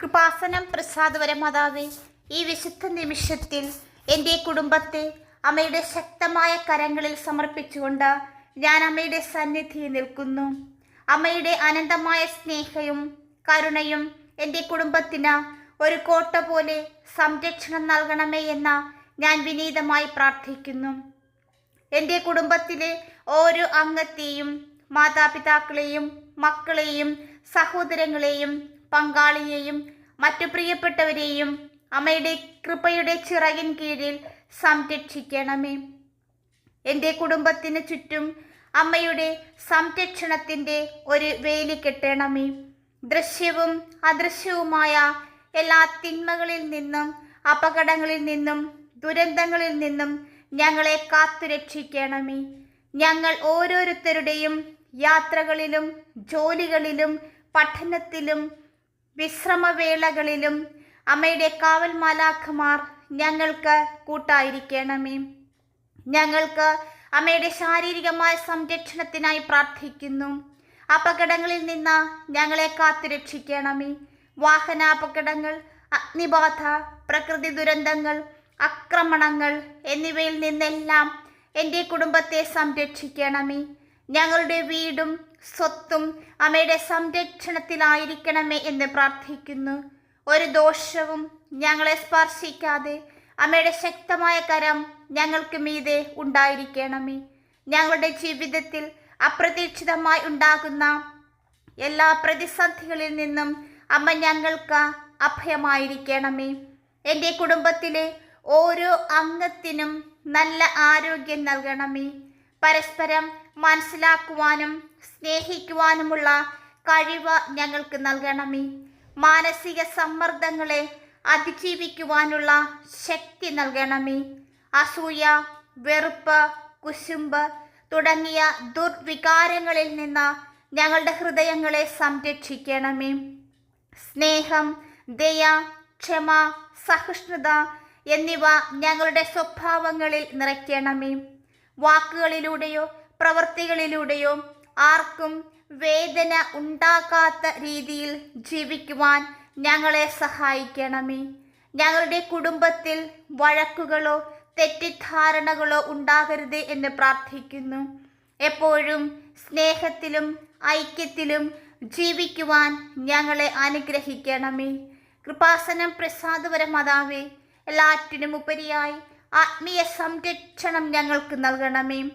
കൃപാസനം പ്രസാദവര മാതാവേ ഈ വിശുദ്ധ നിമിഷത്തിൽ എന്റെ കുടുംബത്തെ അമ്മയുടെ ശക്തമായ കരങ്ങളിൽ സമർപ്പിച്ചുകൊണ്ട് ഞാൻ അമ്മയുടെ സന്നിധിയിൽ നിൽക്കുന്നു. അമ്മയുടെ അനന്തമായ സ്നേഹയും കരുണയും എന്റെ കുടുംബത്തിന് ഒരു കോട്ട പോലെ സംരക്ഷണം നൽകണമേ എന്ന ഞാൻ വിനീതമായി പ്രാർത്ഥിക്കുന്നു. എന്റെ കുടുംബത്തിലെ ഓരോ അംഗത്തെയും മാതാപിതാക്കളെയും മക്കളെയും സഹോദരങ്ങളെയും പങ്കാളിയെയും മറ്റു പ്രിയപ്പെട്ടവരെയും അമ്മയുടെ കൃപയുടെ ചിറകിൻ കീഴിൽ സംരക്ഷിക്കണമേ. എന്റെ കുടുംബത്തിന് ചുറ്റും അമ്മയുടെ സംരക്ഷണത്തിന്റെ ഒരു വേലി കെട്ടണമേ. ദൃശ്യവും അദൃശ്യവുമായ എല്ലാ തിന്മകളിൽ നിന്നും അപകടങ്ങളിൽ നിന്നും ദുരന്തങ്ങളിൽ നിന്നും ഞങ്ങളെ കാത്തുരക്ഷിക്കണമേ ഞങ്ങൾ ഓരോരുത്തരുടെയും യാത്രകളിലും ജോലികളിലും പഠനത്തിലും വിശ്രമവേളകളിലും അമ്മയുടെ കാവൽ മാലാഖമാർ ഞങ്ങൾക്ക് കൂട്ടായിരിക്കണമേ. ഞങ്ങൾക്ക് അമ്മയുടെ ശാരീരികമായ സംരക്ഷണത്തിനായി പ്രാർത്ഥിക്കുന്നു. അപകടങ്ങളിൽ നിന്ന് ഞങ്ങളെ കാത്തുരക്ഷിക്കണമേ. വാഹനാപകടങ്ങൾ അഗ്നിബാധ പ്രകൃതി ദുരന്തങ്ങൾ ആക്രമണങ്ങൾ എന്നിവയിൽ നിന്നെല്ലാം എന്റെ കുടുംബത്തെ സംരക്ഷിക്കണമേ. ഞങ്ങളുടെ വീടും സ്വത്തും അമ്മയുടെ സംരക്ഷണത്തിലായിരിക്കണമേ എന്ന് പ്രാർത്ഥിക്കുന്നു. ഒരു ദോഷവും ഞങ്ങളെ സ്പർശിക്കാതെ അമ്മയുടെ ശക്തമായ കരം ഞങ്ങൾക്ക് മീതെ ഉണ്ടായിരിക്കണമേ. ഞങ്ങളുടെ ജീവിതത്തിൽ അപ്രതീക്ഷിതമായി ഉണ്ടാകുന്ന എല്ലാ പ്രതിസന്ധികളിൽ നിന്നും അമ്മ ഞങ്ങൾക്ക് അഭയമായിരിക്കണമേ. എന്റെ കുടുംബത്തിലെ ഓരോ അംഗത്തിനും നല്ല ആരോഗ്യം നൽകണമേ. പരസ്പരം മനസ്സിലാക്കുവാനും സ്നേഹിക്കുവാനുമുള്ള കഴിവ് ഞങ്ങൾക്ക് നൽകണമേ. മാനസിക സമ്മർദ്ദങ്ങളെ അതിജീവിക്കുവാനുള്ള ശക്തി നൽകണമേ. അസൂയ വെറുപ്പ് കുശുമ്പ് തുടങ്ങിയ ദുർവികാരങ്ങളിൽ നിന്ന് ഞങ്ങളുടെ ഹൃദയങ്ങളെ സംരക്ഷിക്കണമേ. സ്നേഹം ദയ ക്ഷമ സഹിഷ്ണുത എന്നിവ ഞങ്ങളുടെ സ്വഭാവങ്ങളിൽ നിറയ്ക്കണമേ. വാക്കുകളിലൂടെയോ പ്രവൃത്തികളിലൂടെയോ ആർക്കും വേദന ഉണ്ടാക്കാത്ത രീതിയിൽ ജീവിക്കുവാൻ ഞങ്ങളെ സഹായിക്കണമേ. ഞങ്ങളുടെ കുടുംബത്തിൽ വഴക്കുകളോ തെറ്റിദ്ധാരണകളോ ഉണ്ടാകരുത് എന്ന് പ്രാർത്ഥിക്കുന്നു. എപ്പോഴും സ്നേഹത്തിലും ഐക്യത്തിലും ജീവിക്കുവാൻ ഞങ്ങളെ അനുഗ്രഹിക്കണമേ. കൃപാസനം പ്രസാദപര മാതാവേ എല്ലാറ്റിനും ഉപരിയായി ആത്മീയ സംരക്ഷണം ഞങ്ങൾക്ക് നൽകണമേ.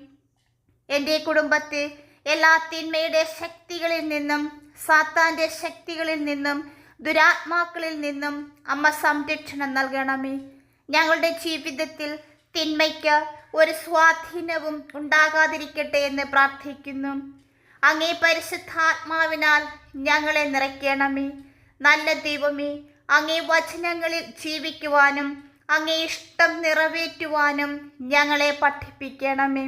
എന്റെ കുടുംബത്തെ എല്ലാ തിന്മയുടെ ശക്തികളിൽ നിന്നും സാത്താന്റെ ശക്തികളിൽ നിന്നും ദുരാത്മാക്കളിൽ നിന്നും അമ്മ സംരക്ഷണം നൽകണമേ. ഞങ്ങളുടെ ജീവിതത്തിൽ തിന്മയ്ക്ക് ഒരു സ്വാധീനവും ഉണ്ടാകാതിരിക്കട്ടെ എന്ന് പ്രാർത്ഥിക്കുന്നു. അങ്ങേ പരിശുദ്ധാത്മാവിനാൽ ഞങ്ങളെ നിറയ്ക്കണമേ. നല്ല ദൈവമേ അങ്ങേ വചനങ്ങളിൽ ജീവിക്കുവാനും അങ്ങേ ഇഷ്ടം നിറവേറ്റുവാനും ഞങ്ങളെ പഠിപ്പിക്കണമേ.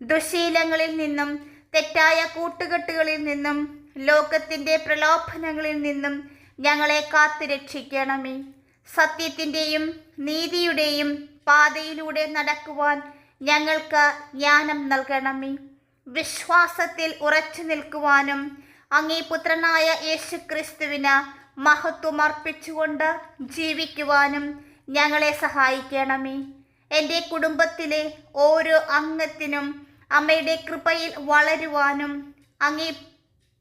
ദുശീലങ്ങളിൽ നിന്നും തെറ്റായ കൂട്ടുകെട്ടുകളിൽ നിന്നും ലോകത്തിന്റെ പ്രലോഭനങ്ങളിൽ നിന്നും ഞങ്ങളെ കാത്തു രക്ഷിക്കണമേ. സത്യത്തിന്റെയും നീതിയുടെയും പാതയിലൂടെ നടക്കുവാൻ ഞങ്ങൾക്ക് ജ്ഞാനം നൽകണമേ. വിശ്വാസത്തിൽ ഉറച്ചു നിൽക്കുവാനും അങ്ങേ പുത്രനായ യേശുക്രിസ്തുവിന് മഹത്വം അർപ്പിച്ചുകൊണ്ട് ജീവിക്കുവാനും ഞങ്ങളെ സഹായിക്കണമേ. എന്റെ കുടുംബത്തിലെ ഓരോ അംഗത്തിനും അമ്മയുടെ കൃപയിൽ വളരുവാനും അങ്ങേ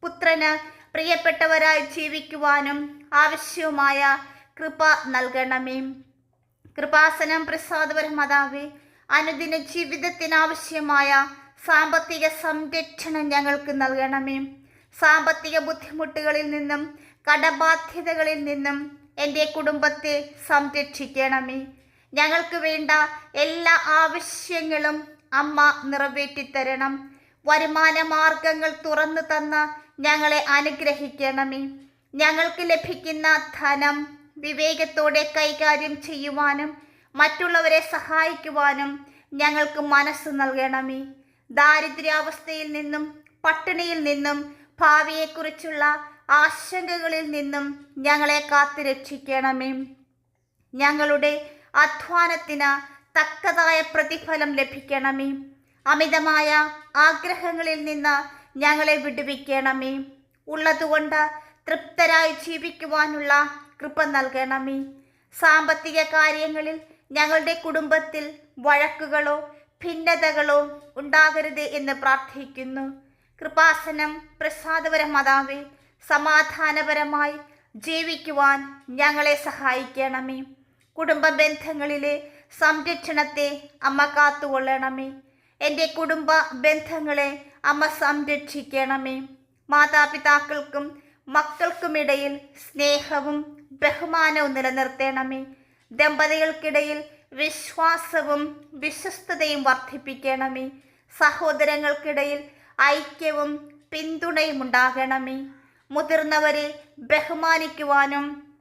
പുത്രന് പ്രിയപ്പെട്ടവരായി ജീവിക്കുവാനും ആവശ്യവുമായ കൃപ നൽകണമേ. കൃപാസനം പ്രസാദപര മാതാവേ അനുദിന ജീവിതത്തിനാവശ്യമായ സാമ്പത്തിക സംരക്ഷണം ഞങ്ങൾക്ക് നൽകണമേ. സാമ്പത്തിക ബുദ്ധിമുട്ടുകളിൽ നിന്നും കടബാധ്യതകളിൽ നിന്നും എന്റെ കുടുംബത്തെ സംരക്ഷിക്കണമേ. ഞങ്ങൾക്ക് വേണ്ട എല്ലാ ആവശ്യങ്ങളും അമ്മ നിറവേറ്റിത്തരണം. വരുമാന മാർഗങ്ങൾ തുറന്നു തന്ന് ഞങ്ങളെ അനുഗ്രഹിക്കണമേ. ഞങ്ങൾക്ക് ലഭിക്കുന്ന ധനം വിവേകത്തോടെ കൈകാര്യം ചെയ്യുവാനും മറ്റുള്ളവരെ സഹായിക്കുവാനും ഞങ്ങൾക്ക് മനസ്സ് നൽകണമേ. ദാരിദ്ര്യാവസ്ഥയിൽ നിന്നും പട്ടിണിയിൽ നിന്നും ഭാവിയെക്കുറിച്ചുള്ള ആശങ്കകളിൽ നിന്നും ഞങ്ങളെ കാത്തുരക്ഷിക്കണമേ. ഞങ്ങളുടെ അധ്വാനത്തിന് തക്കതായ പ്രതിഫലം ലഭിക്കണമേ. അമിതമായ ആഗ്രഹങ്ങളിൽ നിന്ന് ഞങ്ങളെ വിടുവിക്കണമേ. ഉള്ളതുകൊണ്ട് തൃപ്തരായി ജീവിക്കുവാനുള്ള കൃപ നൽകണമേ. സാമ്പത്തിക കാര്യങ്ങളിൽ ഞങ്ങളുടെ കുടുംബത്തിൽ വഴക്കുകളോ ഭിന്നതകളോ ഉണ്ടാകരുത് എന്ന് പ്രാർത്ഥിക്കുന്നു. കൃപാസനം പ്രസാദപരമാതാവേ സമാധാനപരമായി ജീവിക്കുവാൻ ഞങ്ങളെ സഹായിക്കണമേ. കുടുംബ ബന്ധങ്ങളിലെ സംരക്ഷണത്തെ അമ്മ കാത്തുകൊള്ളണമേ. എന്റെ കുടുംബ ബന്ധങ്ങളെ അമ്മ സംരക്ഷിക്കണമേ. മാതാപിതാക്കൾക്കും മക്കൾക്കുമിടയിൽ സ്നേഹവും ബഹുമാനവും നിലനിർത്തണമേ. ദമ്പതികൾക്കിടയിൽ വിശ്വാസവും വിശ്വസ്തതയും വർദ്ധിപ്പിക്കണമേ. സഹോദരങ്ങൾക്കിടയിൽ ഐക്യവും പിന്തുണയും ഉണ്ടാകണമേ. മുതിർന്നവരെ ബഹുമാനിക്കുവാനും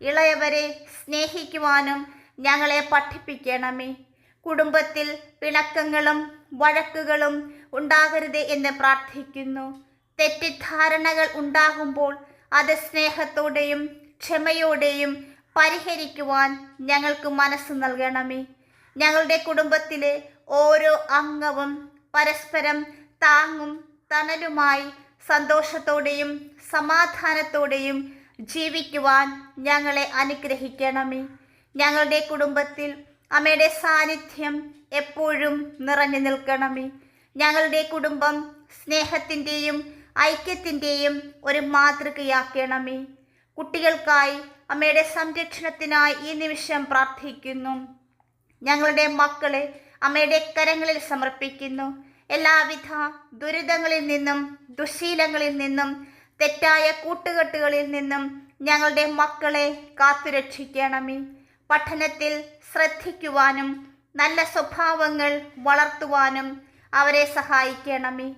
ഇളയവരെ സ്നേഹിക്കുവാനും ഞങ്ങളെ പഠിപ്പിക്കണമേ. കുടുംബത്തിൽ പിണക്കങ്ങളും വഴക്കുകളും ഉണ്ടാകരുത് എന്ന് പ്രാർത്ഥിക്കുന്നു. തെറ്റിദ്ധാരണകൾ ഉണ്ടാകുമ്പോൾ അത് സ്നേഹത്തോടെയും ക്ഷമയോടെയും പരിഹരിക്കുവാൻ ഞങ്ങൾക്ക് മനസ്സ് നൽകണമേ. ഞങ്ങളുടെ കുടുംബത്തിലെ ഓരോ അംഗവും പരസ്പരം താങ്ങും തണലുമായി സന്തോഷത്തോടെയും സമാധാനത്തോടെയും ജീവിക്കുവാൻ ഞങ്ങളെ അനുഗ്രഹിക്കണമേ. ഞങ്ങളുടെ കുടുംബത്തിൽ അമ്മയുടെ സാന്നിധ്യം എപ്പോഴും നിറഞ്ഞു നിൽക്കണമേ. ഞങ്ങളുടെ കുടുംബം സ്നേഹത്തിന്റെയും ഐക്യത്തിന്റെയും ഒരു മാതൃകയാക്കണമേ. കുട്ടികൾക്കായി അമ്മയുടെ സംരക്ഷണത്തിനായി ഈ നിമിഷം പ്രാർത്ഥിക്കുന്നു. ഞങ്ങളുടെ മക്കളെ അമ്മയുടെ കരങ്ങളിൽ സമർപ്പിക്കുന്നു. എല്ലാവിധ ദുരിതങ്ങളിൽ നിന്നും ദുശീലങ്ങളിൽ നിന്നും തെറ്റായ കൂട്ടുകെട്ടുകളിൽ നിന്നും ഞങ്ങളുടെ മക്കളെ കാത്തുരക്ഷിക്കണമേ. പഠനത്തിൽ ശ്രദ്ധിക്കുവാനും നല്ല സ്വഭാവങ്ങൾ വളർത്തുവാനും അവരെ സഹായിക്കണമേ.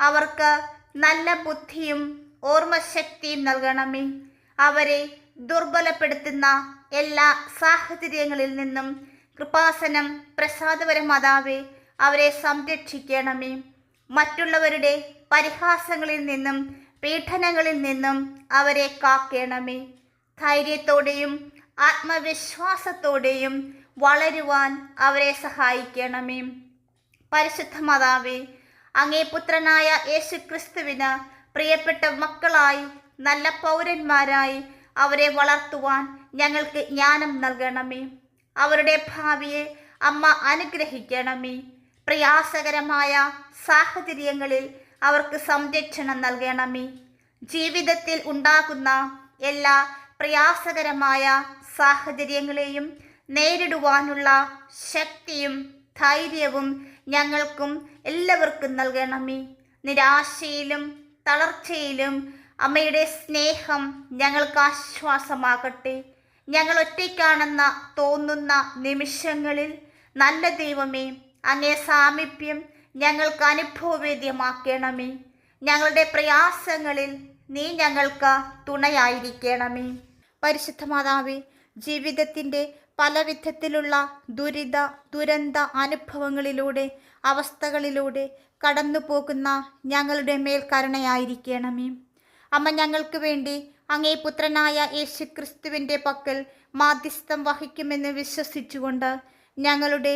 അവർക്ക് നല്ല ബുദ്ധിയും ഓർമ്മശക്തിയും നൽകണമേ. അവരെ ദുർബലപ്പെടുത്തുന്ന എല്ലാ സാഹചര്യങ്ങളിൽ നിന്നും കൃപാസനം പ്രസാദപരമാതാവേ അവരെ സംരക്ഷിക്കണമേ. മറ്റുള്ളവരുടെ പരിഹാസങ്ങളിൽ നിന്നും പീഡനങ്ങളിൽ നിന്നും അവരെ കാക്കണമേ. ധൈര്യത്തോടെയും ആത്മവിശ്വാസത്തോടെയും വളരുവാൻ അവരെ സഹായിക്കണമേ. പരിശുദ്ധ മാതാവേ അങ്ങേ പുത്രനായ യേശു ക്രിസ്തുവിന് പ്രിയപ്പെട്ട മക്കളായി നല്ല പൗരന്മാരായി അവരെ വളർത്തുവാൻ ഞങ്ങൾക്ക് ജ്ഞാനം നൽകണമേ. അവരുടെ ഭാവിയെ അമ്മ അനുഗ്രഹിക്കണമേ. പ്രയാസകരമായ സാഹചര്യങ്ങളിൽ അവർക്ക് സംരക്ഷണം നൽകണമേ. ജീവിതത്തിൽ ഉണ്ടാകുന്ന എല്ലാ പ്രയാസകരമായ സാഹചര്യങ്ങളെയും നേരിടുവാനുള്ള ശക്തിയും ധൈര്യവും ഞങ്ങൾക്കും എല്ലാവർക്കും നൽകണമേ. നിരാശയിലും തളർച്ചയിലും അമ്മയുടെ സ്നേഹം ഞങ്ങൾക്ക് ആശ്വാസമാകട്ടെ. ഞങ്ങൾ ഒറ്റയ്ക്കാണെന്ന തോന്നുന്ന നിമിഷങ്ങളിൽ നല്ല ദൈവമേ അങ്ങേ സാമീപ്യം ഞങ്ങൾക്ക് അനുഭവവേദ്യമാക്കണമേ. ഞങ്ങളുടെ പ്രയാസങ്ങളിൽ നീ ഞങ്ങൾക്ക് തുണയായിരിക്കണമേ. പരിശുദ്ധ മാതാവേ ജീവിതത്തിന്റെ പല വിധത്തിലുള്ള ദുരിത ദുരന്ത അനുഭവങ്ങളിലൂടെ അവസ്ഥകളിലൂടെ കടന്നു പോകുന്ന ഞങ്ങളുടെ മേൽ കരുണയായിരിക്കണമേ അമ്മ ഞങ്ങൾക്ക് വേണ്ടി അങ്ങേ പുത്രനായ യേശു ക്രിസ്തുവിന്റെ പക്കൽ മാധ്യസ്ഥം വഹിക്കുമെന്ന് വിശ്വസിച്ചുകൊണ്ട് ഞങ്ങളുടെ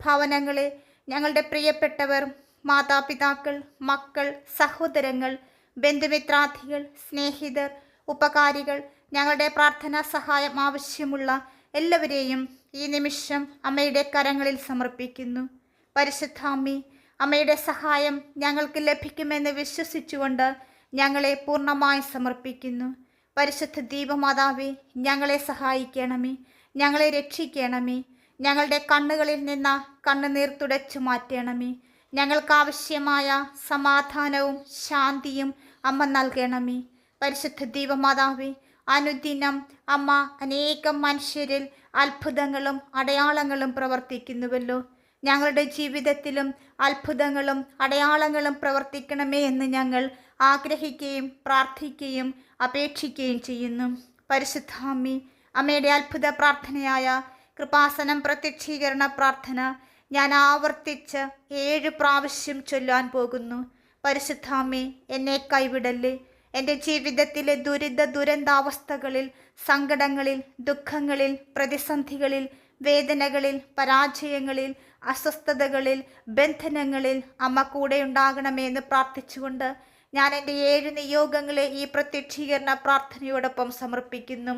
ഭവനങ്ങളെ ഞങ്ങളുടെ പ്രിയപ്പെട്ടവർ മാതാപിതാക്കൾ മക്കൾ സഹോദരങ്ങൾ ബന്ധുമിത്രാർത്ഥികൾ സ്നേഹിതർ ഉപകാരികൾ ഞങ്ങളുടെ പ്രാർത്ഥനാ സഹായം ആവശ്യമുള്ള എല്ലാവരെയും ഈ നിമിഷം അമ്മയുടെ കരങ്ങളിൽ സമർപ്പിക്കുന്നു. പരിശുദ്ധാമ്മി അമ്മയുടെ സഹായം ഞങ്ങൾക്ക് ലഭിക്കുമെന്ന് വിശ്വസിച്ചുകൊണ്ട് ഞങ്ങളെ പൂർണമായി സമർപ്പിക്കുന്നു. പരിശുദ്ധ ദീപമാതാവേ ഞങ്ങളെ സഹായിക്കണമേ ഞങ്ങളെ രക്ഷിക്കണമേ ഞങ്ങളുടെ കണ്ണുകളിൽ നിന്ന് കണ്ണുനീർ തുടച്ചു മാറ്റണമേ ഞങ്ങൾക്കാവശ്യമായ സമാധാനവും ശാന്തിയും അമ്മ നൽകണമേ. പരിശുദ്ധ ദീപമാതാവേ അനുദിനം അമ്മ അനേകം മനുഷ്യരിൽ അത്ഭുതങ്ങളും അടയാളങ്ങളും പ്രവർത്തിക്കുന്നുവല്ലോ. ഞങ്ങളുടെ ജീവിതത്തിലും അത്ഭുതങ്ങളും അടയാളങ്ങളും പ്രവർത്തിക്കണമേ എന്ന് ഞങ്ങൾ ആഗ്രഹിക്കുകയും പ്രാർത്ഥിക്കുകയും അപേക്ഷിക്കുകയും ചെയ്യുന്നു. പരിശുദ്ധാമി അമ്മയുടെ അത്ഭുത പ്രാർത്ഥനയായ കൃപാസനം പ്രത്യക്ഷീകരണ പ്രാർത്ഥന ഞാൻ ആവർത്തിച്ച് ഏഴ് പ്രാവശ്യം ചൊല്ലാൻ പോകുന്നു. പരിശുദ്ധാമി എന്നെ കൈവിടല്ലേ? എന്റെ ജീവിതത്തിലെ ദുരിത ദുരന്താവസ്ഥകളിൽ സങ്കടങ്ങളിൽ ദുഃഖങ്ങളിൽ പ്രതിസന്ധികളിൽ വേദനകളിൽ പരാജയങ്ങളിൽ അസ്വസ്ഥതകളിൽ ബന്ധനങ്ങളിൽ അമ്മ കൂടെ ഉണ്ടാകണമെന്ന് പ്രാർത്ഥിച്ചുകൊണ്ട് ഞാൻ എന്റെ ഏഴ് നിയോഗങ്ങളെ ഈ പ്രത്യക്ഷീകരണ പ്രാർത്ഥനയോടൊപ്പം സമർപ്പിക്കുന്നു.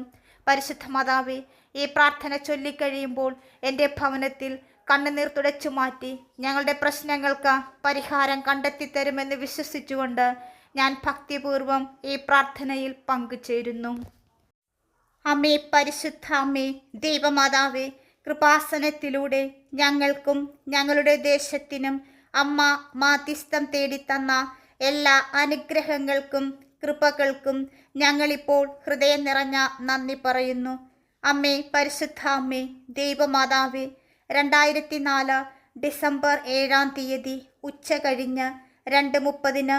പരിശുദ്ധ മാതാവേ ഈ പ്രാർത്ഥന ചൊല്ലിക്കഴിയുമ്പോൾ എന്റെ ഭവനത്തിൽ കണ്ണുനീർ തുടച്ചു മാറ്റി ഞങ്ങളുടെ പ്രശ്നങ്ങൾക്ക് പരിഹാരം കണ്ടെത്തി തരുമെന്ന് വിശ്വസിച്ചുകൊണ്ട് ഞാൻ ഭക്തിപൂർവം ഈ പ്രാർത്ഥനയിൽ പങ്കുചേരുന്നു. അമ്മേ പരിശുദ്ധ അമ്മേ ദൈവമാതാവേ കൃപാസനത്തിലൂടെ ഞങ്ങൾക്കും ഞങ്ങളുടെ ദേശത്തിനും അമ്മ മാധ്യസ്ഥം തേടിത്തന്ന എല്ലാ അനുഗ്രഹങ്ങൾക്കും കൃപകൾക്കും ഞങ്ങളിപ്പോൾ ഹൃദയം നിറഞ്ഞ നന്ദി പറയുന്നു. അമ്മേ പരിശുദ്ധ അമ്മേ ദൈവമാതാവേ രണ്ടായിരത്തി നാല് ഡിസംബർ ഏഴാം തീയതി ഉച്ച കഴിഞ്ഞ് രണ്ട് മുപ്പതിന്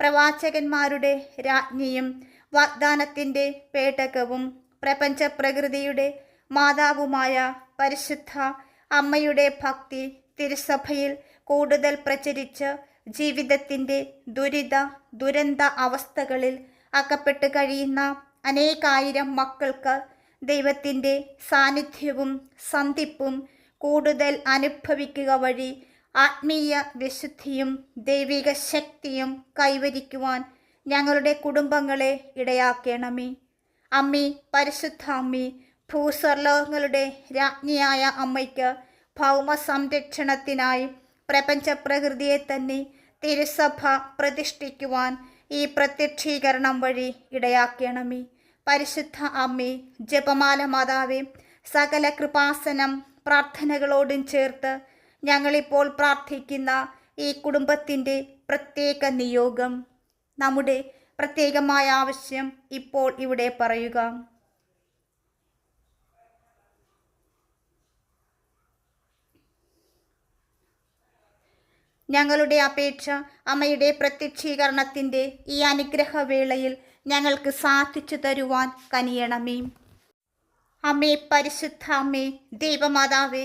പ്രവാചകന്മാരുടെ രാജ്ഞിയും വാഗ്ദാനത്തിന്റെ പേടകവും പ്രപഞ്ച പ്രകൃതിയുടെ മാതാവുമായ പരിശുദ്ധ അമ്മയുടെ ഭക്തി തിരുസഭയിൽ കൂടുതൽ പ്രചരിച്ച് ജീവിതത്തിന്റെ ദുരിത ദുരന്ത അവസ്ഥകളിൽ അകപ്പെട്ട് കഴിയുന്ന അനേകായിരം മക്കൾക്ക് ദൈവത്തിന്റെ സാന്നിധ്യവും സന്ധിപ്പും കൂടുതൽ അനുഭവിക്കുക വഴി ആത്മീയ വിശുദ്ധിയും ദൈവിക ശക്തിയും കൈവരിക്കുവാൻ ഞങ്ങളുടെ കുടുംബങ്ങളെ ഇടയാക്കണമേ. അമ്മി പരിശുദ്ധ അമ്മി ഭൂസ്വർലോകങ്ങളുടെ രാജ്ഞിയായ അമ്മയ്ക്ക് ഭൗമ സംരക്ഷണത്തിനായി പ്രപഞ്ച പ്രകൃതിയെ തന്നെ തിരുസഭ പ്രതിഷ്ഠിക്കുവാൻ ഈ പ്രത്യക്ഷീകരണം വഴി ഇടയാക്കണമേ. പരിശുദ്ധ അമ്മി ജപമാല മാതാവേ സകല കൃപാസനം പ്രാർത്ഥനകളോടും ചേർത്ത് ഞങ്ങളിപ്പോൾ പ്രാർത്ഥിക്കുന്ന ഈ കുടുംബത്തിന്റെ പ്രത്യേക നിയോഗം നമ്മുടെ പ്രത്യേകമായ ആവശ്യം ഇപ്പോൾ ഇവിടെ പറയുക. ഞങ്ങളുടെ അപേക്ഷ അമ്മയുടെ പ്രത്യക്ഷീകരണത്തിന്റെ ഈ അനുഗ്രഹവേളയിൽ ഞങ്ങൾക്ക് സാധിച്ചു തരുവാൻ കനിയണമേ. അമ്മേ പരിശുദ്ധ അമ്മേ ദൈവമാതാവേ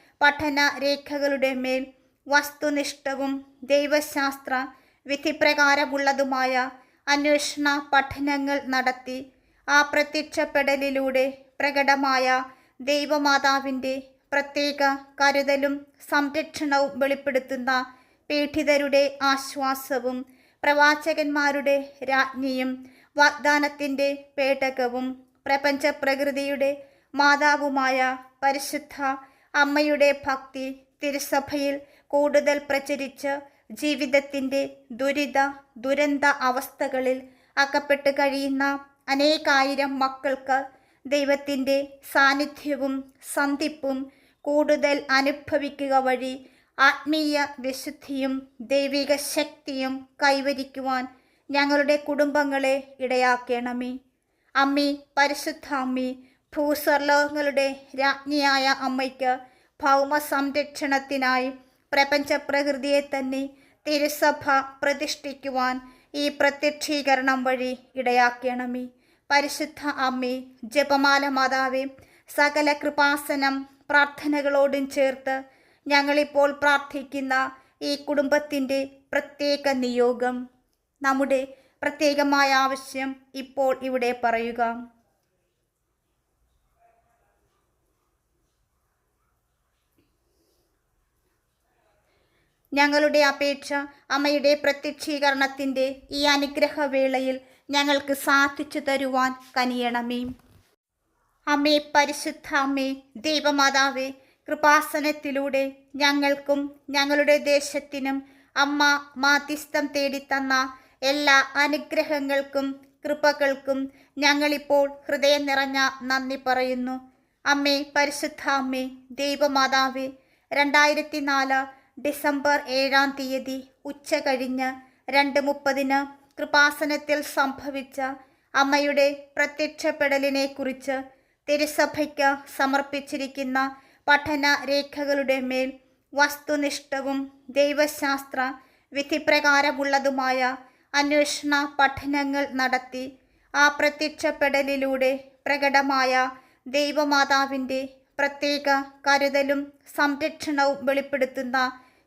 പഠന രേഖകളുടെ മേൽ വസ്തുനിഷ്ഠവും ദൈവശാസ്ത്ര വിധിപ്രകാരമുള്ളതുമായ അന്വേഷണ പഠനങ്ങൾ നടത്തി ആ പ്രത്യക്ഷപ്പെടലിലൂടെ പ്രകടമായ ദൈവമാതാവിന്റെ പ്രത്യേക കരുതലും സംരക്ഷണവും വെളിപ്പെടുത്തുന്ന പീഡിതരുടെ ആശ്വാസവും പ്രവാചകന്മാരുടെ രാജ്ഞിയും വാഗ്ദാനത്തിന്റെ പേടകവും പ്രപഞ്ച പ്രകൃതിയുടെ മാതാവുമായ പരിശുദ്ധ അമ്മയുടെ ഭക്തി തിരുസഭയിൽ കൂടുതൽ പ്രചരിച്ച് ജീവിതത്തിന്റെ ദുരിത ദുരന്ത അവസ്ഥകളിൽ അകപ്പെട്ട് കഴിയുന്ന അനേകായിരം മക്കൾക്ക് ദൈവത്തിന്റെ സാന്നിധ്യവും സന്ധിപ്പും കൂടുതൽ അനുഭവിക്കുക വഴി ആത്മീയ വിശുദ്ധിയും ദൈവിക ശക്തിയും കൈവരിക്കുവാൻ ഞങ്ങളുടെ കുടുംബങ്ങളെ ഇടയാക്കണമേ. അമ്മി പരിശുദ്ധ അമ്മി ഭൂസ്വർലോകങ്ങളുടെ രാജ്ഞിയായ അമ്മയ്ക്ക് ഭൗമ സംരക്ഷണത്തിനായി പ്രപഞ്ച പ്രകൃതിയെ തന്നെ തിരുസഭ പ്രതിഷ്ഠിക്കുവാൻ ഈ പ്രത്യക്ഷീകരണം വഴി ഇടയാക്കണമേ. പരിശുദ്ധ അമ്മേ ജപമാല മാതാവേ സകല കൃപാസനം പ്രാർത്ഥനകളോടും ചേർത്ത് ഞങ്ങളിപ്പോൾ പ്രാർത്ഥിക്കുന്ന ഈ കുടുംബത്തിന്റെ പ്രത്യേക നിയോഗം. നമ്മുടെ പ്രത്യേകമായ ആവശ്യം ഇപ്പോൾ ഇവിടെ പറയുക. ഞങ്ങളുടെ അപേക്ഷ അമ്മയുടെ പ്രത്യക്ഷീകരണത്തിന്റെ ഈ അനുഗ്രഹവേളയിൽ ഞങ്ങൾക്ക് സാധിച്ചു തരുവാൻ കനിയണമേ. അമ്മേ പരിശുദ്ധ അമ്മേ ദൈവമാതാവേ കൃപാസനത്തിലൂടെ ഞങ്ങൾക്കും ഞങ്ങളുടെ ദേശത്തിനും അമ്മ മാധ്യസ്ഥം തേടിത്തന്ന എല്ലാ അനുഗ്രഹങ്ങൾക്കും കൃപകൾക്കും ഞങ്ങളിപ്പോൾ ഹൃദയം നിറഞ്ഞ നന്ദി പറയുന്നു. അമ്മേ പരിശുദ്ധ അമ്മേ ദൈവമാതാവേ രണ്ടായിരത്തി നാല് ഡിസംബർ ഏഴാം തീയതി ഉച്ച കഴിഞ്ഞ് രണ്ട് മുപ്പതിന് കൃപാസനത്തിൽ സംഭവിച്ച അമ്മയുടെ പ്രത്യക്ഷപ്പെടലിനെക്കുറിച്ച് തിരുസഭയ്ക്ക് സമർപ്പിച്ചിരിക്കുന്ന പഠന രേഖകളുടെ മേൽ വസ്തുനിഷ്ഠവും ദൈവശാസ്ത്ര വിധിപ്രകാരമുള്ളതുമായ അന്വേഷണ പഠനങ്ങൾ നടത്തി ആ പ്രത്യക്ഷപ്പെടലിലൂടെ പ്രകടമായ ദൈവമാതാവിന്റെ പ്രത്യേക കരുതലും സംരക്ഷണവും വെളിപ്പെടുത്തുന്ന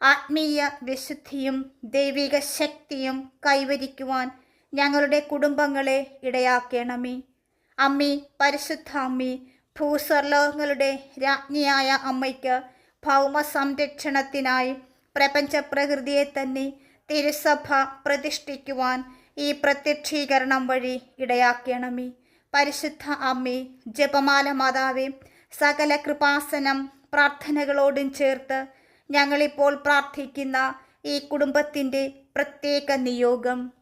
ആത്മീയ വിശുദ്ധിയും ദൈവിക ശക്തിയും കൈവരിക്കുവാൻ ഞങ്ങളുടെ കുടുംബങ്ങളെ ഇടയാക്കണമേ. അമ്മി പരിശുദ്ധ അമ്മി ഭൂസ്വർലോകങ്ങളുടെ രാജ്ഞിയായ അമ്മയ്ക്ക് ഭൗമ സംരക്ഷണത്തിനായി പ്രപഞ്ച പ്രകൃതിയെ തന്നെ തിരുസഭ പ്രതിഷ്ഠിക്കുവാൻ ഈ പ്രത്യക്ഷീകരണം വഴി ഇടയാക്കണമേ. പരിശുദ്ധ അമ്മി ജപമാല മാതാവേ സകല കൃപാസനം പ്രാർത്ഥനകളോടും ചേർത്ത് ഞങ്ങളിപ്പോൾ പ്രാർത്ഥിക്കുന്ന ഈ കുടുംബത്തിന്റെ പ്രത്യേക നിയോഗം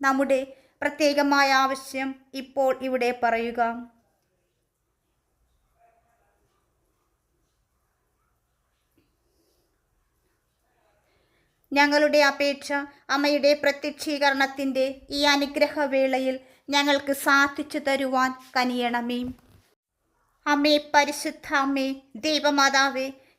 നമ്മുടെ പ്രത്യേകമായ ആവശ്യം ഇപ്പോൾ ഇവിടെ പറയുക. ഞങ്ങളുടെ അപേക്ഷ അമ്മയുടെ പ്രത്യക്ഷീകരണത്തിന്റെ ഈ അനുഗ്രഹവേളയിൽ ഞങ്ങൾക്ക് സാധിച്ചു തരുവാൻ കനിയണമേ. അമ്മേ പരിശുദ്ധ അമ്മേ ദൈവമാതാവേ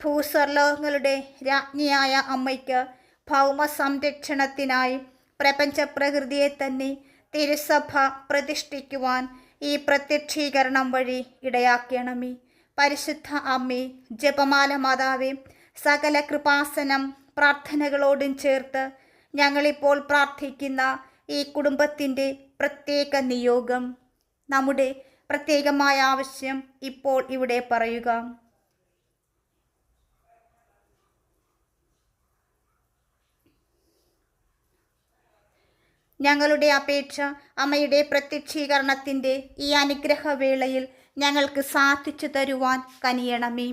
ഭൂസ്വർലോകങ്ങളുടെ രാജ്ഞിയായ അമ്മയ്ക്ക് ഭൗമ സംരക്ഷണത്തിനായി പ്രപഞ്ച പ്രകൃതിയെ തന്നെ തിരുസഭ പ്രതിഷ്ഠിക്കുവാൻ ഈ പ്രത്യക്ഷീകരണം വഴി ഇടയാക്കണമേ. പരിശുദ്ധ അമ്മേ ജപമാല മാതാവേ സകല കൃപാസനം പ്രാർത്ഥനകളോടും ചേർത്ത് ഞങ്ങളിപ്പോൾ പ്രാർത്ഥിക്കുന്ന ഈ കുടുംബത്തിന്റെ പ്രത്യേക നിയോഗം. നമ്മുടെ പ്രത്യേകമായ ആവശ്യം ഇപ്പോൾ ഇവിടെ പറയുക. ഞങ്ങളുടെ അപേക്ഷ അമ്മയുടെ പ്രത്യക്ഷീകരണത്തിന്റെ ഈ അനുഗ്രഹവേളയിൽ ഞങ്ങൾക്ക് സാധിച്ചു തരുവാൻ കനിയണമേ.